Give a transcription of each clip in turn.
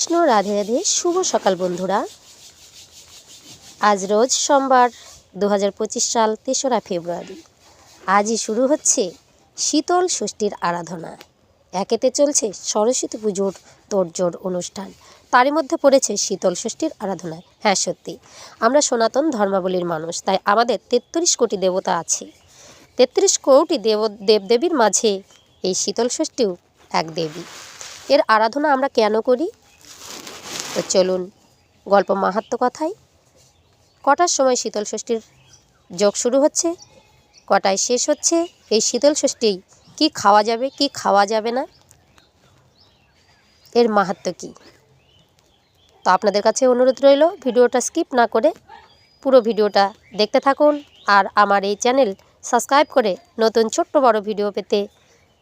কৃষ্ণ, রাধে রাধে, শুভ সকাল বন্ধুরা। আজ রোজ সোমবার দু হাজার পঁচিশ সাল, তেসরা ফেব্রুয়ারি। আজই শুরু হচ্ছে শীতল ষষ্ঠীর আরাধনা। একেতে চলছে সরস্বতী পুজোর তোড়জোড় অনুষ্ঠান। তারই মধ্যে পড়েছে শীতল ষষ্ঠীর আরাধনায় হ্যাঁ সত্যি। আমরা সনাতন ধর্মাবলীর মানুষ, তাই আমাদের তেত্রিশ কোটি দেবতা আছে। তেত্রিশ কোটি দেব, দেবদেবীর মাঝে এই শীতল ষষ্ঠীও এক দেবী। এর আরাধনা আমরা কেন করি? তো চলুন, গল্প মাহাত্ম কথায়। কটার সময় শীতল ষষ্ঠীর যোগ শুরু হচ্ছে? কটায় শেষ হচ্ছে? এই শীতল ষষ্ঠী কি খাওয়া যাবে, কি খাওয়া যাবে না? এর মাহাত্ম কী? তো আপনাদের কাছে অনুরোধ রইল, ভিডিওটা স্কিপ না করে পুরো ভিডিওটা দেখতে থাকুন আর আমার এই চ্যানেল সাবস্ক্রাইব করে নতুন ছোট্ট বড় ভিডিও পেতে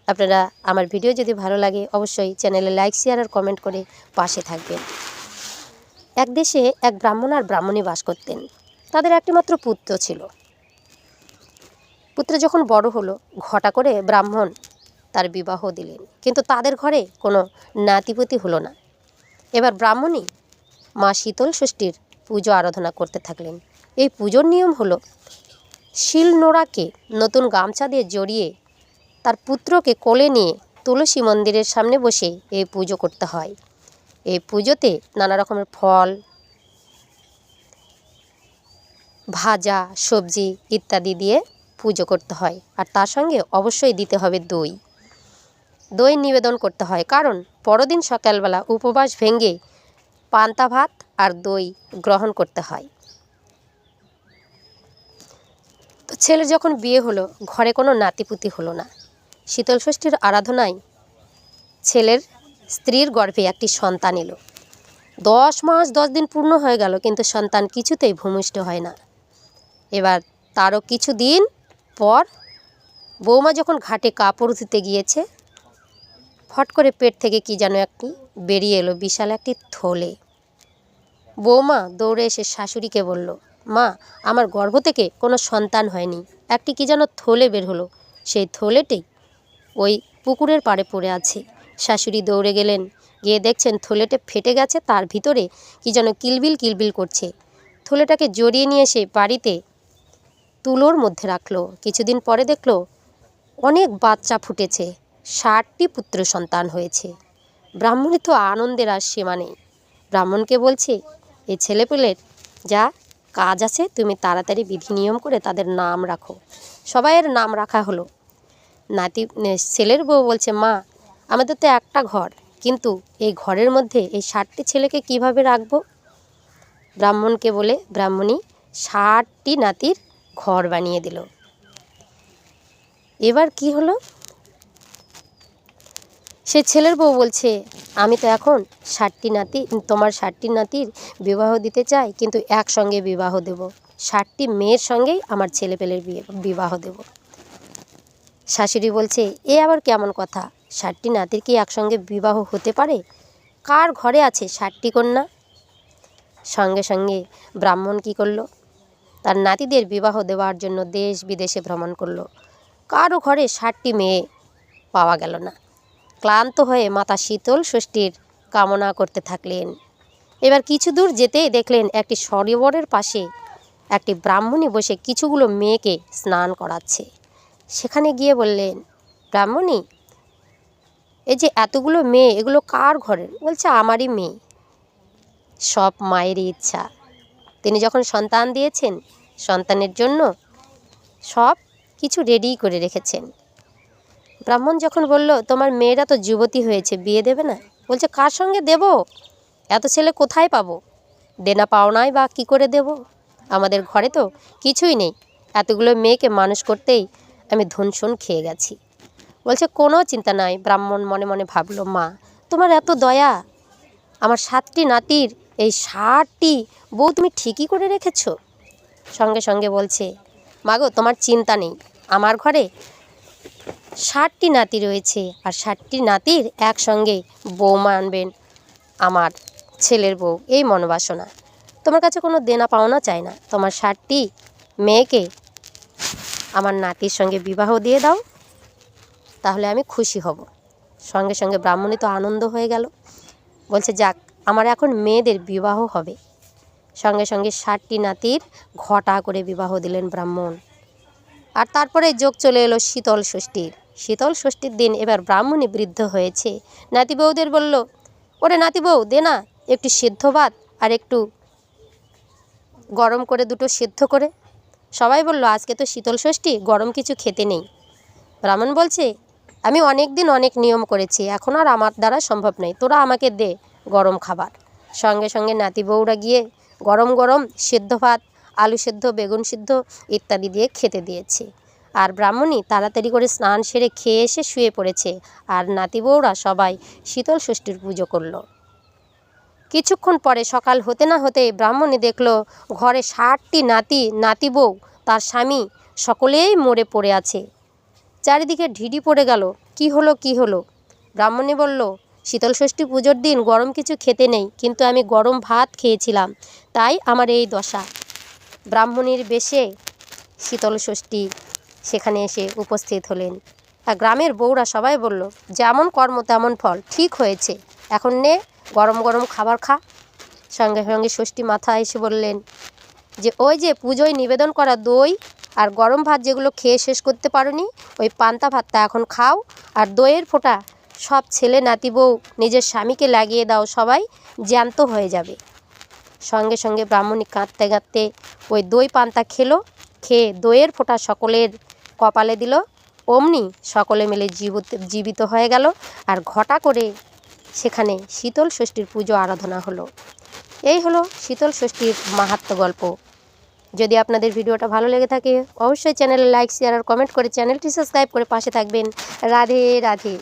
আপনারা আমার ভিডিও যদি ভালো লাগে, অবশ্যই চ্যানেলে লাইক, শেয়ার আর কমেন্ট করে পাশে থাকবেন। এক দেশে এক ব্রাহ্মণ আর ব্রাহ্মণী বাস করতেন। তাদের একটিমাত্র পুত্র ছিল। পুত্র যখন বড় হলো, ঘটা করে ব্রাহ্মণ তার বিবাহ দিলেন। কিন্তু তাদের ঘরে কোনো নাতিপতি হলো না। এবার ব্রাহ্মণী মা শীতল ষষ্ঠীর পুজো আরাধনা করতে থাকলেন। এই পুজোর নিয়ম হলো, শিল নোড়াকে নতুন গামছা দিয়ে জড়িয়ে তার পুত্রকে কোলে নিয়ে তুলসী মন্দিরের সামনে বসে এই পুজো করতে হয়। এই পুজোতে নানা রকমের ফল, ভাজা, সবজি ইত্যাদি দিয়ে পুজো করতে হয়। আর তার সঙ্গে অবশ্যই দিতে হবে দই। দই নিবেদন করতে হয়। কারণ পরদিন সকালবেলা উপবাস ভেঙে পান্তা ভাত আর দই গ্রহণ করতে হয়। তো ছেলের যখন বিয়ে হলো, ঘরে কোনো নাতিপুতি হলো না। শীতল ষষ্ঠীর আরাধনায় ছেলের স্ত্রীর গর্ভে একটি সন্তান এলো। দশ মাস দশ দিন পূর্ণ হয়ে গেল, কিন্তু সন্তান কিছুতেই ভূমিষ্ঠ হয় না। এবার তারও কিছু দিন পর বৌমা যখন ঘাটে কাপড় ধুতে গিয়েছে, ফট করে পেট থেকে কি যেন একটি বেরিয়ে এলো, বিশাল একটি থলে। বৌমা দৌড়ে এসে শাশুড়িকে বলল, মা, আমার গর্ভ থেকে কোনো সন্তান হয়নি। একটি কি যেন থলে বের হলো। সেই থলেটি ওই পুকুরের পাড়ে পড়ে আছে। শাশুড়ি দৌড়ে গেলেন। গিয়ে দেখছেন থলেটে ফেটে গেছে, তার ভিতরে কি যেন কিলবিল কিলবিল করছে। থলেটাকে জড়িয়ে নিয়ে এসে বাড়িতে তুলোর মধ্যে রাখল। কিছুদিন পরে দেখল, অনেক বাচ্চা ফুটেছে। ষাটটি পুত্র সন্তান হয়েছে। ব্রাহ্মণের তো আনন্দের আর সীমা নেই। ব্রাহ্মণকে বলছে এই ছেলেপুলের যা কাজ আছে, তুমি তাড়াতাড়ি বিধি নিয়ম করে তাদের নাম রাখো। সবাইয়ের নাম রাখা হলো। নাতি ছেলের বউ বলছে, মা আমাদের তো একটা ঘর। কিন্তু এই ঘরের মধ্যে এই ষাটটি ছেলেকে কীভাবে রাখব? ব্রাহ্মণকে বলে ব্রাহ্মণী ষাটটি নাতির ঘর বানিয়ে দিল। এবার কি হলো? সে ছেলের বউ বলছে, আমি তো এখন ষাটটি নাতি, তোমার ষাটটি নাতির বিবাহ দিতে চাই, কিন্তু একসঙ্গে বিবাহ দেব। ষাটটি মেয়ের সঙ্গেই আমার ছেলেপেলের বিয়ে, বিবাহ দেব। শাশুড়ি বলছে, এ আবার কেমন কথা? ষাটটি নাতির কি একসঙ্গে বিবাহ হতে পারে? কার ঘরে আছে ষাটটি কন্যা? সঙ্গে সঙ্গে ব্রাহ্মণ কি করল? তার নাতিদের বিবাহ দেওয়ার জন্য দেশ বিদেশে ভ্রমণ করল। কারও ঘরে ষাটটি মেয়ে পাওয়া গেল না। ক্লান্ত হয়ে মাতা শীতল ষষ্ঠীর কামনা করতে থাকলেন। এবার কিছু দূর যেতেই দেখলেন একটি সরোবরের পাশে একটি ব্রাহ্মণী বসে কিছুগুলো মেয়েকে স্নান করাচ্ছে। সেখানে গিয়ে বললেন, ব্রাহ্মণী এই যে এতগুলো মেয়ে, এগুলো কার ঘরের? বলছে আমারই মেয়ে। সব মায়েরই ইচ্ছা। তিনি যখন সন্তান দিয়েছেন, সন্তানের জন্য সব কিছু রেডি করে রেখেছেন। ব্রাহ্মণ যখন বলল, তোমার মেয়েরা তো যুবতী হয়েছে, বিয়ে দেবে না? বলছে, কার সঙ্গে দেব? এত ছেলে কোথায় পাবো? দেনা পাওনায় বা কি করে দেব? আমাদের ঘরে তো কিছুই নেই। এতগুলো মেয়েকে মানুষ করতেই আমি ধনসন খেয়ে গেছি। বলছে, কোনো চিন্তা নাই। ব্রাহ্মণ মনে মনে ভাবলো, মা, তোমার এত দয়া। আমার সাতটি নাতির এই ষাটটি বউ তুমি ঠিকই করে রেখেছো? সঙ্গে সঙ্গে বলছে মাগো তোমার চিন্তা নেই। আমার ঘরে ষাটটি নাতি রয়েছে আর ষাটটি নাতির একসঙ্গে বৌমা আনবেন আমার ছেলের বউ। এই মনোবাসনা। তোমার কাছে কোনো দেনা পাওনা চাই না। তোমার ষাটটি মেয়েকে আমার নাতির সঙ্গে বিবাহ দিয়ে দাও। তাহলে আমি খুশি হব। সঙ্গে সঙ্গে ব্রাহ্মণী তো আনন্দ হয়ে গেল। বলছে, যাক, আমার এখন মেয়েদের বিবাহ হবে। সঙ্গে সঙ্গে ষাটটি নাতির ঘটা করে বিবাহ দিলেন ব্রাহ্মণ। আর তারপরে যোগ চলে এলো শীতল ষষ্ঠীর। শীতল ষষ্ঠীর দিন এবার ব্রাহ্মণী বৃদ্ধ হয়েছে। নাতি বউদের বলল, ওরে নাতি বউ দে না, একটু সিদ্ধ ভাত আর একটু গরম করে দুটো সিদ্ধ করে। সবাই বলল, আজকে তো শীতল ষষ্ঠী, গরম কিছু খেতে নেই। ব্রাহ্মণ বলছে আমি অনেক দিন অনেক নিয়ম করেছি, এখন আর আমার দ্বারা সম্ভব নয়। তোরা আমাকে দে গরম খাবার। সঙ্গে সঙ্গে নাতি বউরা গিয়ে গরম গরম সিদ্ধ ভাত, আলু সিদ্ধ, বেগুন সিদ্ধ ইত্যাদি দিয়ে খেতে দিয়েছে। আর ব্রাহ্মণী তাড়াতাড়ি করে স্নান সেরে খেয়ে এসে শুয়ে পড়েছে আর নাতি বউরা সবাই শীতল ষষ্ঠীর পুজো করল। কিছুক্ষণ পরে সকাল হতে না হতে ব্রাহ্মণী দেখল ঘরে ষাটটি নাতি নাতি বউ, তার স্বামী সকলেই মরে পড়ে আছে। চারিদিকে ঢিডি পড়ে গেল। কি হলো কি হলো? ব্রাহ্মণী বলল, শীতল ষষ্ঠী পুজোর দিন গরম কিছু খেতে নেই, কিন্তু আমি গরম ভাত খেয়েছিলাম। তাই আমার এই দশা। ব্রাহ্মণীর বেশে শীতল ষষ্ঠী সেখানে এসে উপস্থিত হলেন। আর গ্রামের বউরা সবাই বলল, যেমন কর্ম, তেমন ফল, ঠিক হয়েছে। এখন নে, গরম গরম খাবার খা। সঙ্গে সঙ্গে ষষ্ঠী মাথা এসে বললেন, যে ওই যে পুজোয় নিবেদন করা দই আর গরম ভাত যেগুলো খেয়ে শেষ করতে পারোনি, ওই পান্তা ভাতটা এখন খাও। আর দইয়ের ফোঁটা সব ছেলে নাতি বউ নিজের স্বামীকে লাগিয়ে দাও, সবাই জ্যান্ত হয়ে যাবে। সঙ্গে সঙ্গে ব্রাহ্মণী কাঁদতে কাঁদতে ওই দই পান্তা খেলো, খেয়ে দইয়ের ফোঁটা সকলের কপালে দিল। অমনি সকলে মিলে জীবিত জীবিত হয়ে গেল আর ঘটা করে সেখানে শীতল ষষ্ঠীর পুজো আরাধনা হলো। এই হলো শীতল ষষ্ঠীর মাহাত্ম গল্প। যদি আপনাদের ভিডিওটা ভালো লেগে থাকে, অবশ্যই চ্যানেলে লাইক শেয়ার আর কমেন্ট করে চ্যানেলটি সাবস্ক্রাইব করে পাশে থাকবেন। রাধে রাধে।